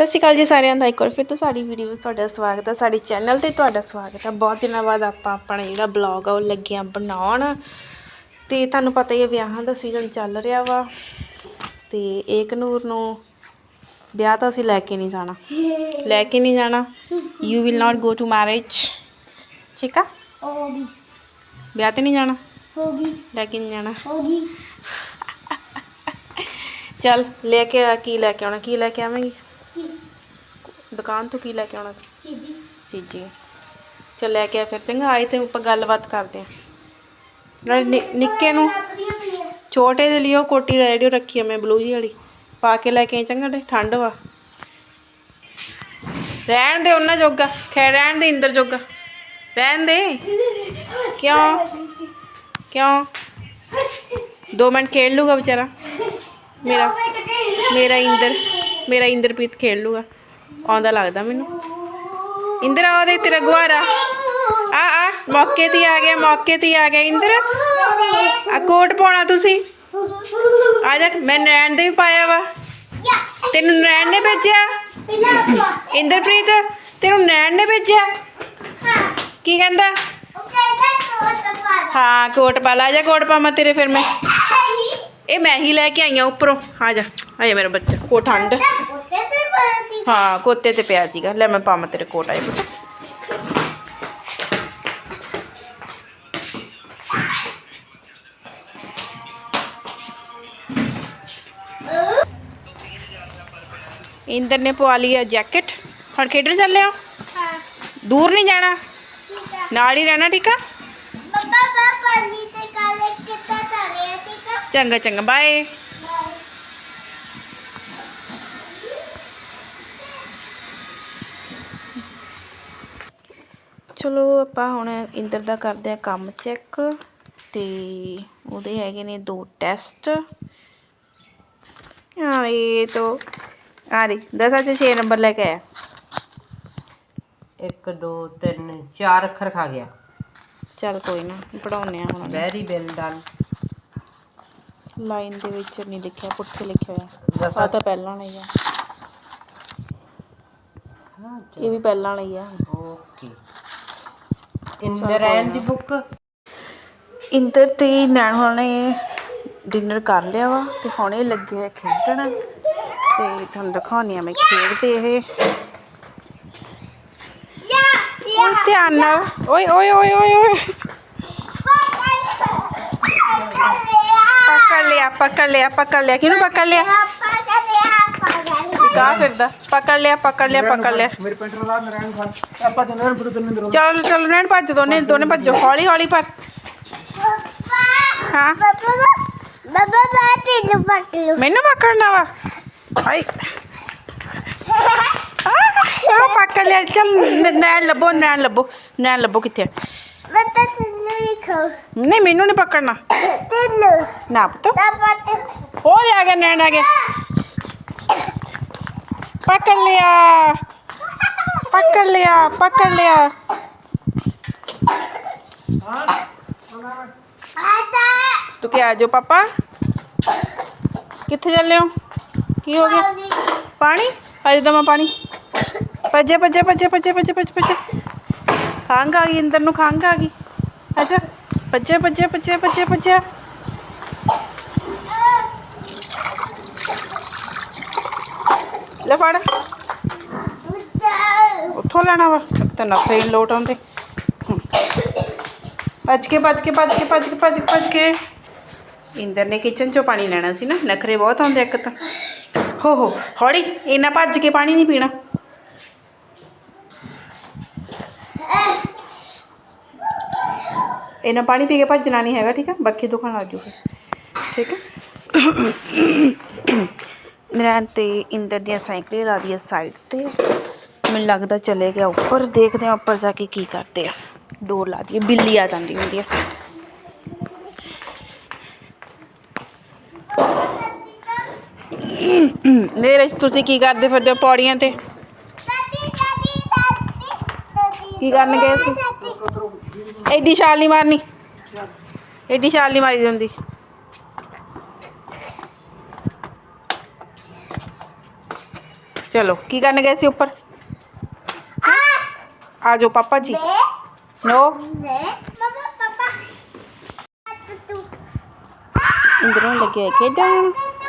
ਸਤਿ ਸ਼੍ਰੀ ਅਕਾਲ ਜੀ ਸਾਰਿਆਂ ਦਾ ਇੱਕ ਵਾਰ ਫਿਰ ਤੋਂ ਸਾਡੀ ਵੀਡੀਓ ਵਿੱਚ ਤੁਹਾਡਾ ਸਵਾਗਤ ਹੈ ਸਾਡੇ ਚੈਨਲ ਤੇ ਤੁਹਾਡਾ ਸਵਾਗਤ ਹੈ। ਬਹੁਤ ਦਿਨਾਂ ਬਾਅਦ ਆਪਾਂ ਆਪਣਾ ਜਿਹੜਾ ਬਲੌਗ ਆ ਉਹ ਲੱਗਿਆ ਬਣਾਉਣ। ਤੇ ਤੁਹਾਨੂੰ ਪਤਾ ਹੀ ਹੈ ਵਿਆਹਾਂ ਦਾ ਸੀਜ਼ਨ ਚੱਲ ਰਿਹਾ ਵਾ। ਤੇ ਏਕ ਨੂਰ ਨੂੰ ਵਿਆਹ ਤਾਂ ਅਸੀਂ ਲੈ ਕੇ ਨਹੀਂ ਜਾਣਾ। ਲੈ ਕੇ ਨਹੀਂ ਜਾਣਾ। You will not go to marriage ਠੀਕ ਆ? ਹੋਗੀ। ਵਿਆਹ ਤੇ ਨਹੀਂ ਜਾਣਾ? ਹੋਗੀ। ਲੈ ਕੇ ਨਹੀਂ ਜਾਣਾ। ਹੋਗੀ। ਚੱਲ ਲੈ ਕੇ ਆ ਕੀ ਲੈ ਕੇ ਆਉਣਾ ਕੀ ਲੈ ਕੇ ਆਵਾਂਗੀ? ਦੁਕਾਨ ਤੋਂ ਕੀ ਲੈ ਕੇ ਆਉਣਾ? चीजी ਚੀਜੀ। ਚੱਲ ਲੈ ਕੇ ਆ ਫਿਰ ਚੰਗਾ ਆਏ ਤੇ ਆਪਾਂ ਗੱਲਬਾਤ ਕਰਦੇ ਨਿ- ਨਿੱਕੇ ਨੂੰ ਛੋਟੇ ਦੇ ਲਈ ਉਹ ਕੋਟੀ ਰੈਡੀ ਰੱਖੀ ਆ ਮੈਂ ਬਲੂ ਜੀ ਵਾਲੀ। ਪਾ ਕੇ ਲੈ ਕੇ ਆਈ ਚੰਗਾ ਠੰਡ ਵਾ। ਰਹਿਣ ਦੇ ਉਹਨਾਂ ਜੋਗਾ ਖੈ ਰਹਿਣ ਦੇ ਇੰਦਰ ਜੋਗਾ। ਰਹਿਣ ਦੇ। ਕਿਉਂ? ਕਿਉਂ? ਦੋ ਮਿੰਟ ਖੇਡ ਲੂਗਾ ਵਿਚਾਰਾ। ਮੇਰਾ ਮੇਰਾ ਇੰਦਰ ਮੇਰਾ ਇੰਦਰਪ੍ਰੀਤ ਖੇਡ ਲੂਗਾ। ਆਉਂਦਾ ਲੱਗਦਾ ਮੈਨੂੰ। ਇੰਦਰ ਆ ਤੇਰਾ ਗੁਆਰਾ ਆ ਆ, ਮੌਕੇ ਤੇ ਆ ਗਿਆ, ਮੌਕੇ ਤੇ ਆ ਗਿਆ। ਇੰਦਰ, ਆ ਕੋਟ ਪਾਉਣਾ ਤੁਸੀਂ। ਆ ਜਾ, ਮੈਂ ਨੈਣ ਦੇ ਵੀ ਪਾਇਆ ਵਾ। ਤੈਨੂੰ ਨੈਣ ਨੇ ਭੇਜਿਆ? ਇੰਦਰਪ੍ਰੀਤ, ਤੈਨੂੰ ਨੈਣ ਨੇ ਭੇਜਿਆ? ਕੀ ਕਹਿੰਦਾ? ਹਾਂ, ਕੋਟ ਪਾ ਲਾ। ਜਾ, ਕੋਟ ਪਾਵਾਂ ਤੇਰੇ ਫਿਰ ਮੈਂ। ਇਹ ਮੈਂ ਹੀ ਲੈ ਕੇ ਆਈ ਆ ਉੱਪਰੋਂ। ਆ ਜਾ ਆ ਜਾ ਮੇਰਾ ਬੱਚਾ ਕੋ ਠੰਡ। ਹਾਂ ਕੋਤੇ ਤੇ ਪਿਆ ਸੀਗਾ। ਲੈ ਮੈਂ ਪਾਵਾਂ ਤੇਰੇ ਕੋਟ ਆਏ ਪੁੱਤ। ਇੰਦਰ ਨੇ ਪਵਾ ਲਈ ਆ ਜੈਕਟ। ਹੁਣ ਖੇਡਣ ਚੱਲੇ ਹੋ? ਦੂਰ ਨਹੀਂ ਜਾਣਾ? ਨਾਲ ਹੀ ਰਹਿਣਾ ਠੀਕ ਆ? ਚੰਗਾ ਚੰਗਾ। ਬਾਏ ਚਲੋ ਆਪਾਂ ਹੁਣ ਇੰਦਰ ਦਾ ਕਰਦੇ ਆ ਕੰਮ ਚੈੱਕ ਤੇ ਉਹਦੇ ਹੈਗੇ ਨੇ ਦੋ ਟੈਸਟ ਹਾਂ ਇਹ ਤੋਂ ਆ ਰਹੀ। ਦਸਾਂ ਚ 6 ਨੰਬਰ ਲੈ ਕੇ ਆਇਆ। ਇੱਕ ਦੋ ਤਿੰਨ ਚਾਰ ਅੱਖਰ ਖਾ ਗਿਆ। ਚੱਲ ਕੋਈ ਨਾ ਪੜਾਉਨੇ ਆ ਹੁਣ। ਵੈਰੀ ਵੈਲ ਡਨ ਲਾਈਨ ਦੇ ਵਿੱਚ ਨਹੀਂ ਲਿਖਿਆ ਪੁੱਠੇ ਲਿਖਿਆ ਹੋਇਆ। ਆ ਤਾਂ ਪਹਿਲਾਂ ਵਾਲਾ ਹੀ ਆ। ਇਹ ਵੀ ਪਹਿਲਾਂ ਵਾਲਾ ਹੀ ਆ। Okay Inder and the book Inder ਤੇ ਨੈਣ ਹੋਣਾ ਡਿਨਰ ਕਰ ਲਿਆ ਵਾ ਤੇ ਹੁਣ ਲੱਗੇ ਹੋਏ ਖੇਡਣ ਤੇ ਤੁਹਾਨੂੰ ਦਿਖਾਉਣੀ ਆ ਮੈਂ ਖੇਡਦੇ ਇਹ। ਓਏ ਧਿਆਨ ਨਾਲ। ਓਏ ਓਏ ਓਏ ਓਏ ਓਏ। ਪਕੜ ਲਿਆ ਪਕੜ ਲਿਆ ਪਕੜ ਲਿਆ। ਕਿਹਨੂੰ ਪਕੜ ਲਿਆ? कहा फिरदा पकड़ लिया पकड़ लिया हाँ, हाँ, पकड़ लिया। चल चल नैन भज दोने दोने भजो हौली हौली पर। हाँ? बाबा लो। मैंने पकड़ना वा। नहीं मैनू नहीं पकड़ना। ना तो नैन आ गया। पकड़ लिया। पकड़ लिया पकड़ लिया। तो क्या आ जाओ पापा? कितने चल हो की हो गया? पानी? आज दमा पानी। भजे भजे भजे भजे भजे भजे भजे खांग आ गई, अंदर नु खांग आ गई। अच्छा भजे भजे भजे भजे भजे ਲੈ ਫੜ ਉੱਥੋਂ ਲੈਣਾ ਵਾ ਤੇ ਨਫੇ ਲੋਟ ਆਉਂਦੇ ਹਮ। ਭੱਜ ਕੇ ਭੱਜ ਕੇ ਭੱਜ ਕੇ ਭੱਜ ਕੇ ਭੱਜ ਕੇ ਭੱਜ ਕੇ ਇੰਦਰ ਨੇ ਕਿਚਨ ਚੋਂ ਪਾਣੀ ਲੈਣਾ ਸੀ ਨਾ ਨਖਰੇ ਬਹੁਤ ਆਉਂਦੇ ਇੱਕ ਤਾਂ ਹੋ ਹੋ ਹੌਲੀ ਇੰਨਾ ਭੱਜ ਕੇ ਪਾਣੀ ਨਹੀਂ ਪੀਣਾ ਇਹਨਾਂ ਪਾਣੀ ਪੀ ਕੇ ਭੱਜਣਾ ਨਹੀਂ ਹੈਗਾ ਠੀਕ ਆ ਬੱਖੀ ਦੁਖਣ ਲੱਗ ਜੂ ਫਿਰ ਠੀਕ ਹੈ ਨਿਰਾਂ ਤੇ ਇੰਦਰ ਦੀਆਂ ਸਾਈਕਲ ਲਾ ਦੀ ਸਾਈਡ ਤੇ ਮੈਨੂੰ ਲੱਗਦਾ ਚਲੇ ਗਿਆ ਉੱਪਰ ਦੇਖਦੇ ਆ ਉੱਪਰ ਜਾ ਕੇ ਕੀ ਕਰਦੇ ਆ ਡੋਰ ਲਾ ਦਈਏ ਬਿੱਲੀ ਆ ਜਾਂਦੀ ਹੁੰਦੀ ਆ ਮੇਰੇ ਚ ਤੁਸੀਂ ਕੀ ਕਰਦੇ ਫਿਰਦੇ ਹੋ ਪੌੜੀਆਂ ਤੇ ਦਾਦੀ ਦਾਦੀ ਦਾਦੀ ਕੀ ਕਰਨ ਗਏ ਸੀ ਐਡੀ ਛਾਲ ਨਹੀਂ ਮਾਰਨੀ ਐਡੀ ਛਾਲ ਨਹੀਂ ਮਾਰੀ ਦੀ चलो की करने गए सी ऊपर? आ जाओ पापा जी। नो। इंद्रों लगे खेड।